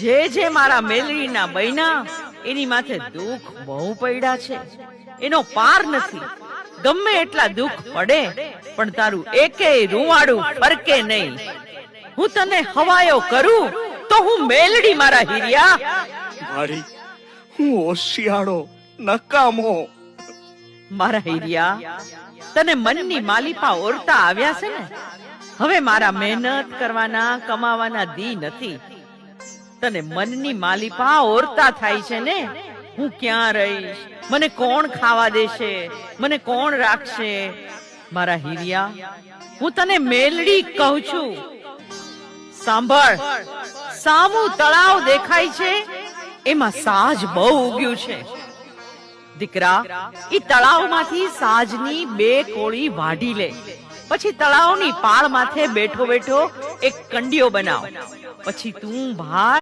જે જે મારા મેલડીના બૈના એની માથે દુઃખ બહુ પડ્યા છે. એનો પાર નથી. ગમે એટલા દુઃખ પડે પણ તારું એકેય રૂવાડું ફરકે નહીં. હું તને હવાયો કરું તો હું મેલડી મારા હીરિયા. મારી હું હોશિયાળો નકામો. મારા હીરિયા તને મનની માલિપા ઓરતા આવ્યા છે ને? હવે મારા મહેનત કરવાના કમાવાના દી નથી. તને મનની માલિપા ઓરતા થાય છે ને? હું ક્યાં રહીશ? મને કોણ ખાવા દેશે? મને કોણ રાખશે? મારા હિરિયા, હું તને મેલડી કહું છું. સાંભળ, સામું તળાવ દેખાય છે, એમાં સાજ બહુ ઉગ્યું છે. દીકરા એ તળાવમાંથી સાજની બે કોળી વાઢી લે. પછી તળાવની પાળ માથે બેઠો બેઠો એક કંડિયો બનાવ. પછી તું ભાર